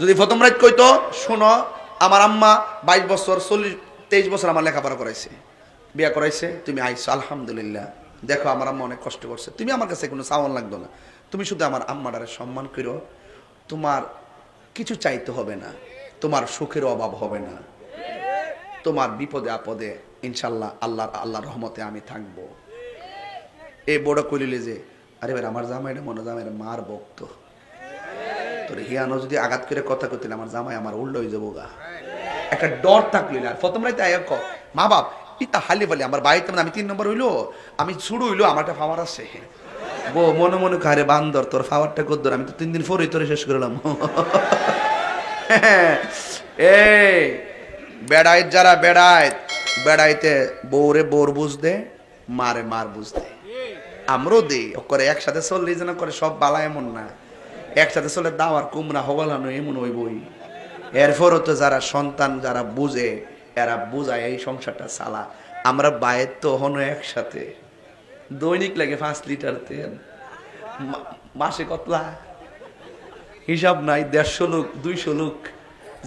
যদি প্রথম রাত কইতো, শোনো, আমার আম্মা বাইশ বছর, চল্লিশ, তেইশ বছর আমার লেখাপড়া করাইছে। বিয়া করাইছে, তুমি আইসো, আলহামদুলিল্লাহ। দেখো, আমার আম্মা অনেক কষ্ট করছে। তুমি আমার কাছে কোনো চাওয়ান লাগতো না। তুমি শুধু আমার আম্মাটারে সম্মান করো। তোমার কিছু চাইতে হবে না। তোমার সুখের অভাব হবে না। তোমার বিপদে আপদে ইনশাল্লাহ আল্লাহর আল্লাহর রহমতে আমি থাকব। এই বড় কলিলে যে, আরে ভাই, আমার জামাইটা মনে জামাইটা মার বক্ত তোর হিয়ানো যদি আঘাত করে কথা করতেন আমার জামাই আমার উল্টো হয়ে যাব গা একটা ডর থাকল আর প্রথম রাইতে আয় ক মা বাপ ইতা হালি বলে, আমার বাড়িতে মানে আমি তিন নম্বর হইল, আমি শুরু হইল, আমারটা ফাওয়ার আছে। বো মনে মনে কারে বান্দর, তোর ফাওয়ারটা কদ্দর আমি তো তিন দিন পরেই তোরে শেষ করলাম এই, বেড়াইত যারা বেড়াইত, বেড়াইতে বউরে বোর বুঝদে মারে মার বুঝদে আমরাও দিই করে একসাথে চললে যেন করে সব বালা এমন না। একসাথে চলে দাওয়ার কুমড়া হবালানো এমন ওই বই। এরপরও তো যারা সন্তান, যারা বুঝে, এরা বুঝায় এই সংসারটা চালা। আমরা বায়ের তো হনো একসাথে। দৈনিক লাগে পাঁচ লিটার তেল। মাসে কতলা? হিসাব নাই, দেড়শো লোক, দুইশো লোক।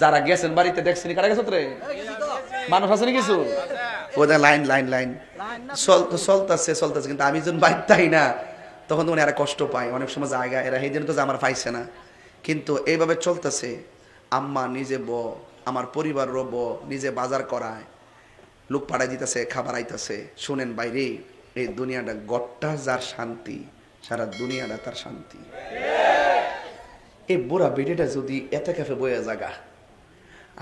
যারা গেছেন বাড়িতে দেখছেন, কারা গেছে রে মানুষ আছে না কিছু? ওদের লাইন লাইন লাইন। চলতো চলতেছে চলতেছে, কিন্তু আমি যখন বাইর তাই না। তখন তো এরা কষ্ট পায়। অনেক সময় জায়গা এরা সেই দিন তো আমার পাইছে না। কিন্তু এইভাবে চলতেছে, আম্মা নিজে ব, আমার পরিবার রব নিজে বাজার করায়, লোক পাড়াই দিতেছে, খাবার আইতাছে। শুনেন বাইরে, এই দুনিয়াটা গট্টা যার শান্তি, সারা দুনিয়াটা তার শান্তি। এই বুড়া বেডিটা যদি এতে কাফে বইয়া জাগা,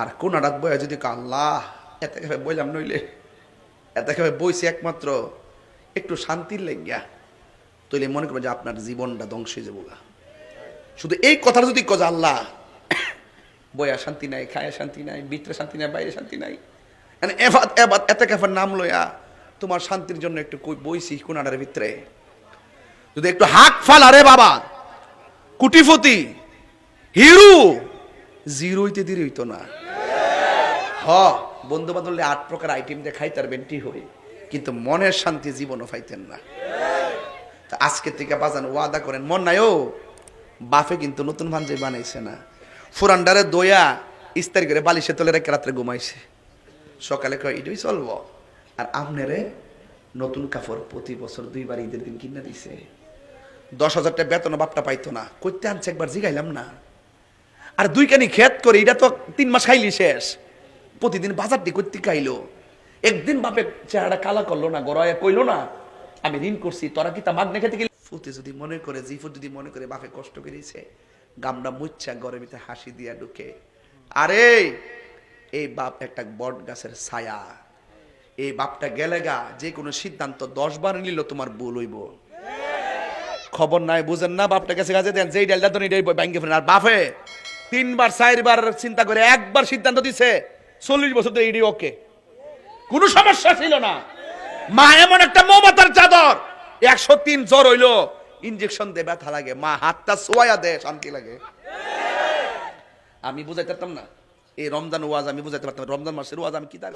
আর কোন রাত বইয়া যদি আল্লাহ, এতে কাফে বইলাম নইলে, এতে কাফে বইছে একমাত্র, একটু শান্তির লেগিয়া। তৈলে মনে করব যে আপনার জীবনটা ধ্বংস হয়ে যাব গা। শুধু এই কথাটা যদি কজা আল্লাহ, বয়া শান্তি নাই, খায়া শান্তি নাই, ভিতরে শান্তি নাই, বাইরে শান্তি নাই। মানে এফাত এবাত এতে কাফের নাম লয়া তোমার শান্তির জন্য একটু বইছি কোনাডার ভিতরে। যদি একটু হাক ফাল, আরে বাবা কুটিপতি হিরু জিরোইতে দির হইতো না। হ বন্ধু বান্ধবলে আট প্রকার আইটেম দেখাই তার বেন্টি হই, কিন্তু মনের শান্তি জীবনও পাইতেন না। আজকে থেকে বাজান ওয়াদা করেন। মন নাই, ও বাফে কিন্তু নতুন ভাঞ্জে বানাইছে না। ফুরান্ডারে দইয়া ইস্তারি করে বালিশে তলে রেখে রাত্রে ঘুমাইছে। সকালে কয়, এটাই চলবো? আর আমনেরে নতুন কাপড় প্রতি বছর দুইবার ঈদের দিন কিনে দিছে। দশ হাজার টাকা বেতন, বাপটা পাইতো না। করতে আনছে, একবার জিগাইলাম না। আর দুই কানি খেত করে, এটা তো তিন মাস খাইলি শেষ। প্রতিদিন বাজারটি করতে খাইলো। একদিন বাপে চেহারা কালা করল না গড়ায় কইলো না আমি ঋণ করছি, তোরা কি তা মাগনে খেতে গেলি? ফুতে যদি মনে করে, জিফুর যদি মনে করে, বাপে কষ্ট করেছে গামটা মুচ্ছা ঘরের ভিতরে হাসি দিয়া ঢুকে। আরে, এই বাপ একটা বট গাছের ছায়া। এই বাপটা গেলে গা, যে কোনো সিদ্ধান্ত দশ বার নিল তোমার ভুল হইব। খবর নাই, বুঝেন না বাপটা কাছে কাছে দেন, যেই ডালটা তো এটাই ব্যাংকে ফেলেন। আর বাপে তিনবার, চারবার চিন্তা করে একবার সিদ্ধান্ত দিছে, চল্লিশ বছর তো এডি ওকে। কোনো সমস্যা ছিল না। মা এমন একটা মমতার চাদর। একশো তিন জ্বর হইল। ইঞ্জেকশন দে, ব্যথা লাগে। মা হাতটা সোয়া দে, শান্তি লাগে। আমি বুঝাইতে পারতাম না। এই রমজান ওয়াজ আমি বুঝাইতে পারতাম রমজান মাসের ওয়াজ আমি কি তার